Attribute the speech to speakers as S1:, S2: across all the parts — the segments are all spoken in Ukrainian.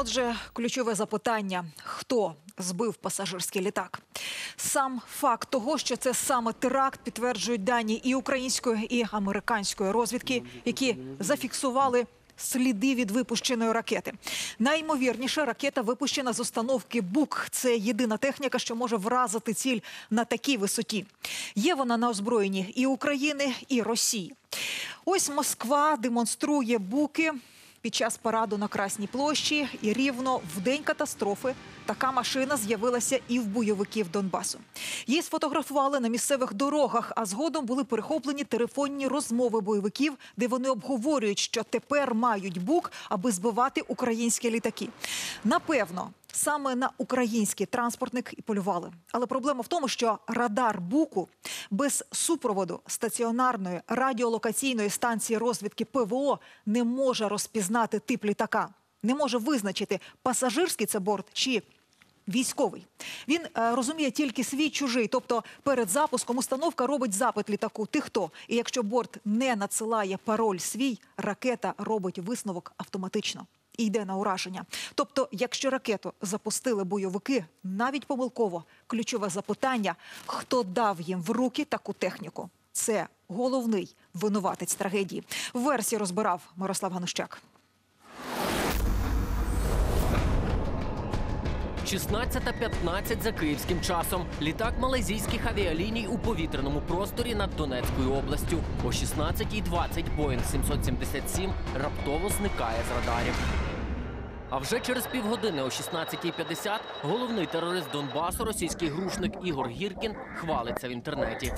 S1: Отже, ключове запитання: хто збив пасажирський літак? Сам факт того, що це саме теракт, підтверджують дані і української, і американської розвідки, які зафіксували. Сліди від випущеної ракети. Найімовірніше, ракета випущена з установки БУК. Це єдина техніка, що може вразити ціль на такій висоті. Є вона на озброєнні і України, і Росії. Ось Москва демонструє буки під час параду на Красній площі. І рівно в день катастрофи така машина з'явилася і в бойовиків Донбасу. Її сфотографували на місцевих дорогах, а згодом були перехоплені телефонні розмови бойовиків, де вони обговорюють, що тепер мають бук, аби збивати українські літаки. Напевно. Саме на український транспортник і полювали. Але проблема в тому, що радар буку без супроводу стаціонарної радіолокаційної станції розвідки ПВО не може розпізнати тип літака, не може визначити пасажирський це борт чи військовий. Він е, розуміє тільки свій чужий. Тобто перед запуском установка робить запит літаку. Ти хто? І якщо борт не надсилає пароль свій, ракета робить висновок автоматично. І йде на ураження. Тобто, якщо ракету запустили бойовики, навіть помилково, ключове запитання: хто дав їм в руки таку техніку? Це головний винуватець трагедії. Версії розбирав Мирослав Ганущак.
S2: 16.15 за київським часом. Літак малайзійських авіаліній у повітряному просторі над Донецькою областю. О 16.20 Боїнг 777 раптово зникає з радарів. А вже через півгодини о 16.50 головний терорист Донбасу, російський грушник Ігор Гіркін, хвалиться в інтернеті.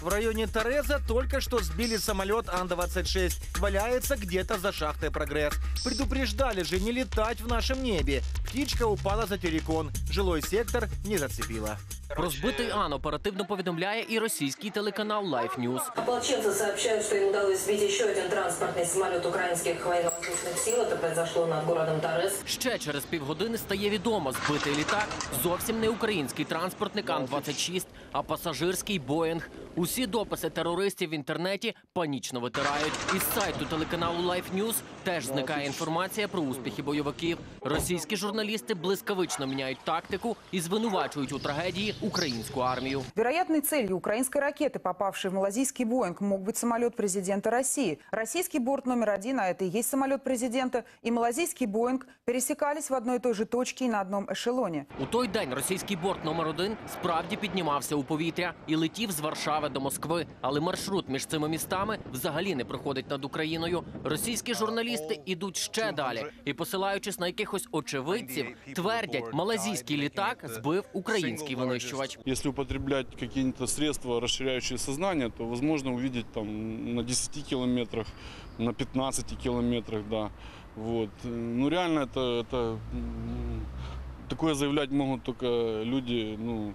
S3: В районе Тореза только что сбили самолет Ан-26. Валяется где-то за шахтой «Прогресс». Предупреждали же не летать в нашем небе. Птичка упала за террикон. Жилой сектор не зацепила.
S2: Про збитий Ан оперативно повідомляє і російський телеканал Life News.
S4: Ополченцы сообщают, что им удалось сбить еще один транспортный самолет украинских военно-воздушных сил. Это произошло над городом Торез.
S2: Ще через півгодини стає відомо, збитий літак зовсім не український транспортник Ан-26, а пасажирський Боїнг. Усі дописи терористів в інтернеті панічно витирають. Із сайту телеканалу Life News теж зникає інформація про успіхи бойовиків. Російські журналісти блискавично міняють тактику і звинувачують у трагедії українську армію.
S5: Вероятной целью украинской ракеты, попавшей в малазийский Боинг, мог быть самолет президента России. Российский борт номер один, а это и есть самолет президента, и малазийский Боинг пересекались в одной и той же точке и на одном эшелоне.
S2: У той день російський борт номер один справді піднімався у повітря і летів з Варшави до Москви. Але маршрут між цими містами взагалі не проходить над Україною. Російські журналісти ідуть ще далі і, посилаючись на якихось очевидців, твердять, малазійський літак збив український винищувач.
S6: Якщо употреблять какие-то средства, розширяючі сознання, то возможно увидеть там на 10 кілометрах, на 15 кілометрах. да. Вот. Ну реально это, это такое заявлять можуть только люди, ну,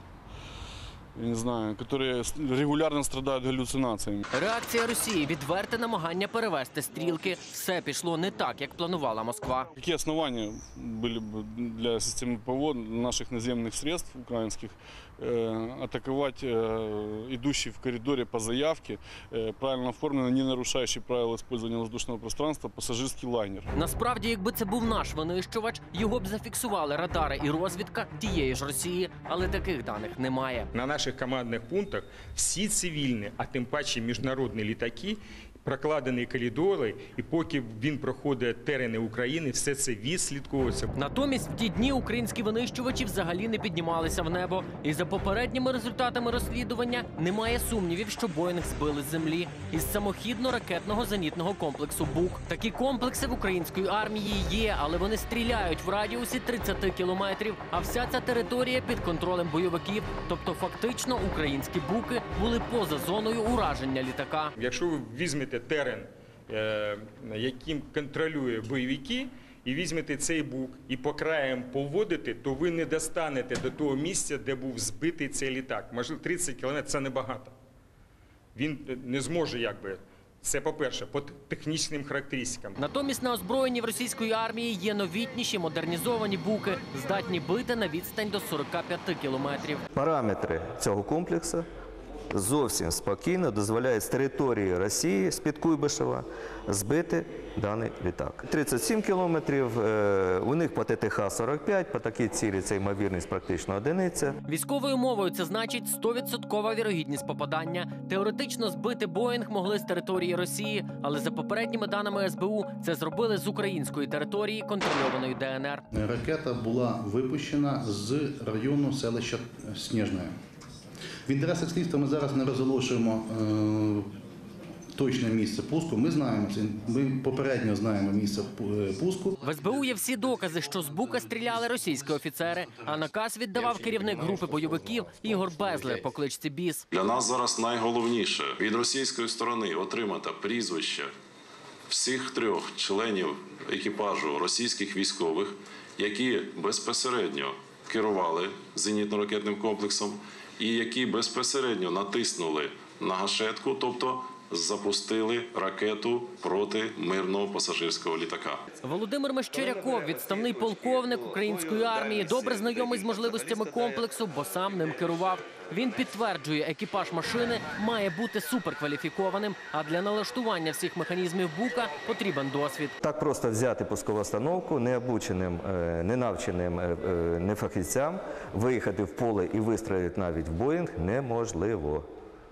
S6: я не знаю, которые с- регулярно страдают галлюцинациями.
S2: Реакція Росії відверте намагання перевести стрілки. Все пішло не так, як планувала Москва.
S6: Какие основания были бы для системы ПВО наших наземных средств украинских э, атаковать э, идущий в коридоре по заявке, э, правильно оформленный, не нарушающий правила использования воздушного пространства, пассажирский лайнер?
S2: Насправді, якби це був наш винищувач, його б зафіксували радари і розвідка тієї ж Росії, але таких даних немає.
S7: На наших командних пунктах всі цивільні, а тим паче міжнародні літаки, прокладені коридори, і поки він проходить терени України, все це відслідковується.
S2: Натомість в ті дні українські винищувачі взагалі не піднімалися в небо. І за попередніми результатами розслідування немає сумнівів, що Боїнг збили з землі із самохідно-ракетного зенітного комплексу БУК. Такі комплекси в української армії є, але вони стріляють в радіусі 30 кілометрів. А вся ця територія під контролем бойовиків. Тобто, фактично, українські буки були поза зоною ураження літака.
S7: Якщо ви візьмете терен, е, яким контролює бойовики, і візьмете цей бук і по краям поводите, то ви не достанете до того місця, де був збитий цей літак. Можливо, 30 кілометрів це небагато. Він е, не зможе якби. Це по-перше, по технічним характеристикам.
S2: Натомість на озброєнні в російської армії є новітніші модернізовані буки, здатні бити на відстань до 45 кілометрів.
S8: Параметри цього комплексу зовсім спокійно дозволяє з території Росії, з-під Куйбишева, збити даний літак. 37 кілометрів, е, у них по ТТХ-45, по такій цілі це ймовірність практично одиниця.
S2: Військовою мовою це значить 100% вірогідність попадання. Теоретично збити Боїнг могли з території Росії, але за попередніми даними СБУ це зробили з української території, контрольованої ДНР.
S9: Ракета була випущена з району селища Сніжне. В інтересах слідства ми зараз не розголошуємо е, точне місце пуску. Ми знаємо це. Ми попередньо знаємо місце е, пуску.
S2: В СБУ є всі докази, що з бука стріляли російські офіцери, а наказ віддавав керівник групи бойовиків Ігор Безлер по кличці Біс.
S10: Для нас зараз найголовніше від російської сторони отримати прізвище всіх трьох членів екіпажу російських військових, які безпосередньо керували зенітно-ракетним комплексом і які безпосередньо натиснули на гашетку, тобто запустили ракету проти мирного пасажирського літака.
S2: Володимир Мещеряков, відставний полковник української армії, добре знайомий з можливостями комплексу, бо сам ним керував. Він підтверджує, екіпаж машини має бути суперкваліфікованим, а для налаштування всіх механізмів бука потрібен досвід.
S8: Так просто взяти пускову установку необученим, е, ненавченим е, е, нефахівцям, виїхати в поле і вистрелити навіть в Боїнг неможливо.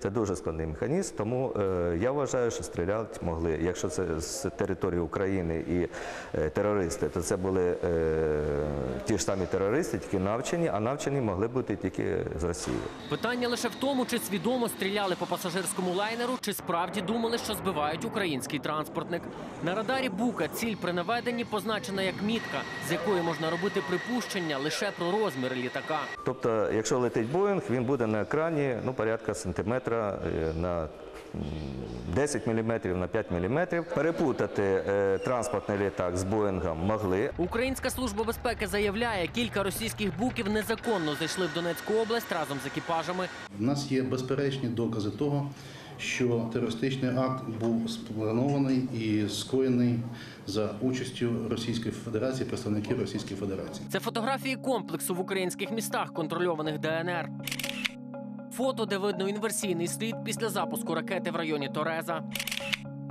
S8: Це дуже складний механізм, тому е, я вважаю, що стріляти могли. Якщо це з території України і е, терористи, то це були е, ті ж самі терористи, тільки навчені, а навчені могли бути тільки з Росії.
S2: Питання лише в тому, чи свідомо стріляли по пасажирському лайнеру, чи справді думали, що збивають український транспортник. На радарі бука ціль при наведенні позначена як мітка, з якої можна робити припущення лише про розміри літака.
S8: Тобто, якщо летить Боїнг, він буде на екрані ну, порядка сантиметра е, на 10 мм, на 5 мм. Перепутати е, транспортний літак з Боїнгом могли.
S2: Українська служба безпеки заявляє, кілька російських буків незаконно зайшли в Донецьку область разом з екіпажами.
S9: У нас є безперечні докази того, що терористичний акт був спланований і скоєний за участю Російської Федерації, представників Російської Федерації.
S2: Це фотографії комплексу в українських містах, контрольованих ДНР. Фото, де видно інверсійний слід після запуску ракети в районі Тореза.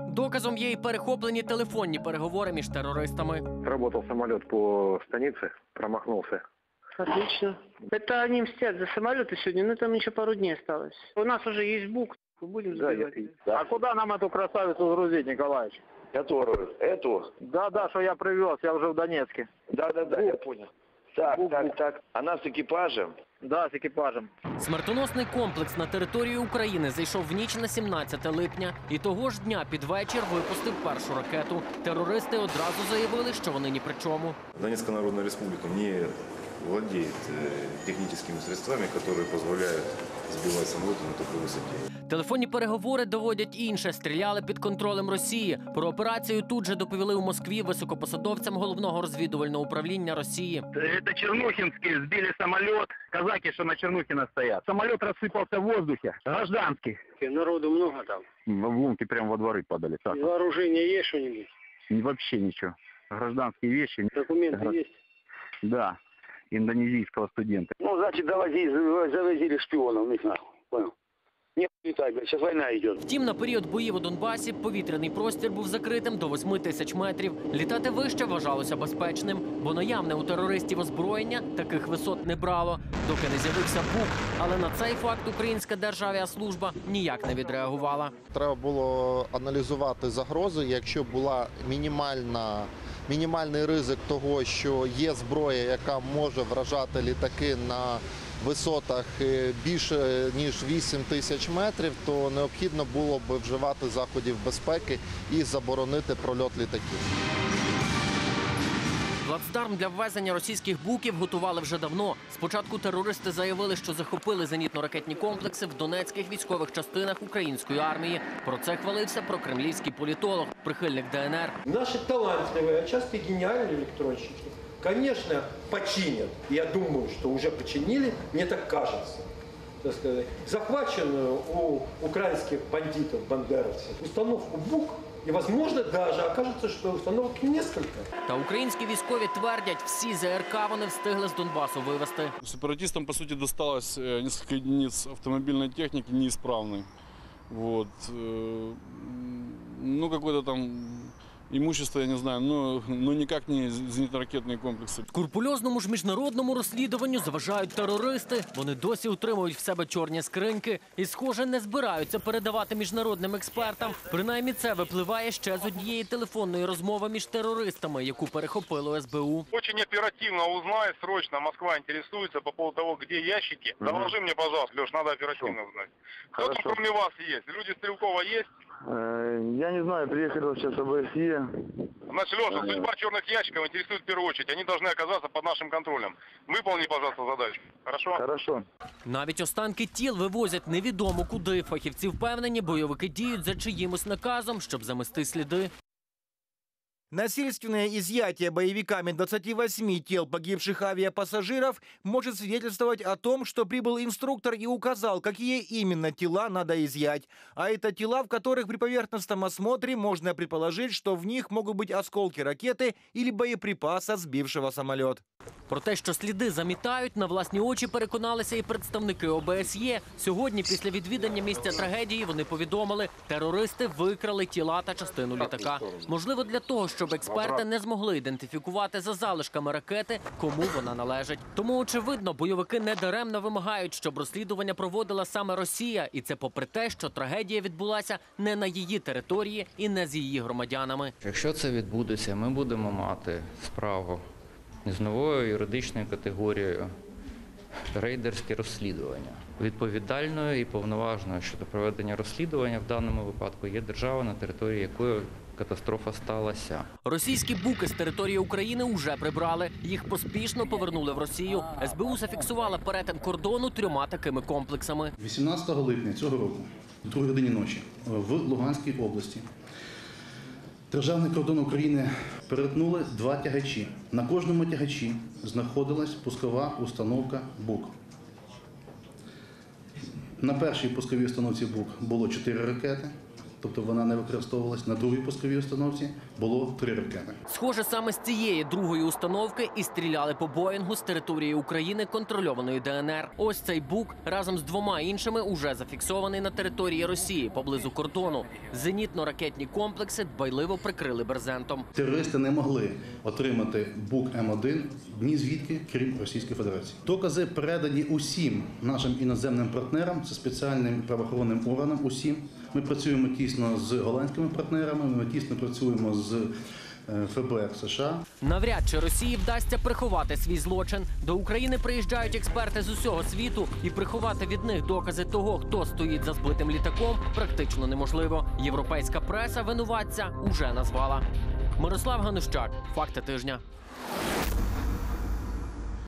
S2: Доказом є і перехоплені телефонні переговори між терористами.
S11: Работал самолет по станице, промахнулся.
S12: Отлично. Это они мстят за самолеты сегодня, но там еще пару дней осталось. У нас уже есть бук, будем
S11: Да,
S12: сбивать.
S11: я- А куда нам эту красавицу грузить, Николаевич? Которую? Эту? Да, да, что я привез, я уже в Донецке. Да, да, да, я понял. Так, так, так. Она с экипажем? Да, с экипажем.
S2: Смертоносний комплекс на територію України зайшов в ніч на 17 липня, і того ж дня під вечір випустив першу ракету. Терористи одразу заявили, що вони ні при чому.
S10: Донецкая Народная Республика не владеет э, техническими средствами, которые позволяют сбивать самолеты на такой высоте.
S2: Телефонні переговори доводять інше. Стріляли під контролем Росії. Про операцію тут же доповіли у Москві високопосадовцям головного розвідувального управління Росії.
S11: Это Чернухинские сбили самолет. Казаки, что на Чернухина стоят. Самолет рассыпался в воздухе. Гражданский.
S12: Народу много там.
S11: В лунки прямо во дворы падали. Так.
S12: Вооружение есть что-нибудь?
S11: Вообще ничего. Гражданские вещи.
S12: Документы есть?
S11: Да. Индонезийского студента.
S12: Ну, значит, завозили, завозили шпионов, их нахуй. Понял? Не летай, блядь, сейчас война.
S2: Втім, на період боїв у Донбасі повітряний простір був закритим до 8 тисяч метрів. Літати вище вважалося безпечним, бо наявне у терористів озброєння таких висот не брало, доки не з'явився БУК. Але на цей факт українська державіаслужба ніяк не відреагувала.
S13: Треба було аналізувати загрози. Якщо була мінімальна, мінімальний ризик того, що є зброя, яка може вражати літаки на висотах е, більше ніж 8 тисяч метрів, то необхідно було б вживати заходів безпеки і заборонити прольот літаків.
S2: Плацдарм для ввезення російських буків готували вже давно. Спочатку терористи заявили, що захопили зенітно-ракетні комплекси в донецьких військових частинах української армії. Про це хвалився прокремлівський політолог, прихильник ДНР.
S14: Наши талантливые, а часто и гениальные электронщики, конечно, починят. Я думаю, что уже починили, мне так кажется. Так сказать, захваченную у украинских бандитов, бандеровцев, установку БУК И, возможно, даже окажется, що установок несколько.
S2: Та українські військові твердять, всі ЗРК вони встигли з Донбасу вивезти.
S6: Сепаратистам, по суті, досталось э, несколько единиц техніки техники неисправной. Вот. э, Ну, какой-то там имущество, я не знаю, но, но никак не зенитно-ракетные комплексы.
S2: Скурпульозному ж міжнародному розслідуванню заважають терористи. Вони досі утримують в себе чорні скриньки і, схоже, не збираються передавати міжнародним експертам. Принаймні, це випливає ще з однієї телефонної розмови між терористами, яку перехопило СБУ.
S15: Очень оперативно узнай, срочно Москва интересуется по поводу того, где ящики. Доложи мне, пожалуйста, Леш, надо оперативно узнать. Кто там кроме вас есть? Люди Стрелкова есть?
S11: Э, Я не знаю, приехали сейчас ОБСЕ.
S15: Значит, Леша, судьба черных ящиков интересует в первую очередь. Они должны оказаться под нашим контролем. Выполни, пожалуйста, задачу. Хорошо?
S11: Хорошо.
S2: Навіть останки тіл вивозять невідомо куди. Фахівці впевнені, бойовики діють за чиїмось наказом, щоб замести сліди.
S3: Насильственное изъятие боевиками 28 тел погибших авиапассажиров может свидетельствовать о том, что прибыл инструктор и указал, какие именно тела надо изъять. А это тела, в которых при поверхностном осмотре можно предположить, что в них могут быть осколки ракеты или боеприпаса, сбившего самолет.
S2: Про те, що сліди замітають, на власні очі переконалися і представники ОБСЄ. Сьогодні, після відвідання місця трагедії, вони повідомили, терористи викрали тіла та частину літака. Можливо, для того, щоб експерти не змогли ідентифікувати за залишками ракети, кому вона належить. Тому, очевидно, бойовики недаремно вимагають, щоб розслідування проводила саме Росія, і це попри те, що трагедія відбулася не на її території і не з її громадянами.
S16: Якщо це відбудеться, ми будемо мати справу з новою юридичною категорією рейдерське розслідування. Відповідальною і повноважною щодо проведення розслідування в даному випадку є держава, на території якої катастрофа сталася.
S2: Російські буки з території України уже прибрали. Їх поспішно повернули в Росію. СБУ зафіксувала перетин кордону трьома такими комплексами.
S9: 18 липня цього року, в 2 годині ночі, в Луганській області, Державний кордон України перетнули два тягачі. На кожному тягачі знаходилась пускова установка БУК. На першій пусковій установці БУК було чотири ракети, тобто вона не використовувалась. На другій пусковій установці було 3 ракети.
S2: Схоже, саме з цієї другої установки і стріляли по Боїнгу з території України, контрольованої ДНР. Ось цей бук разом з двома іншими уже зафіксований на території Росії поблизу кордону. Зенітно-ракетні комплекси дбайливо прикрили брезентом.
S9: Терористи не могли отримати БУК М1 ні звідки, крім Російської Федерації. Докази передані усім нашим іноземним партнерам, це спеціальним правоохоронним органам. Усім ми працюємо тісно з голландськими партнерами. Ми тісно працюємо з е, ФБР США.
S2: Навряд чи Росії вдасться приховати свій злочин. До України приїжджають експерти з усього світу, і приховати від них докази того, хто стоїть за збитим літаком, практично неможливо. Європейська преса винуватця уже назвала. Мирослав Ганущак, факти тижня.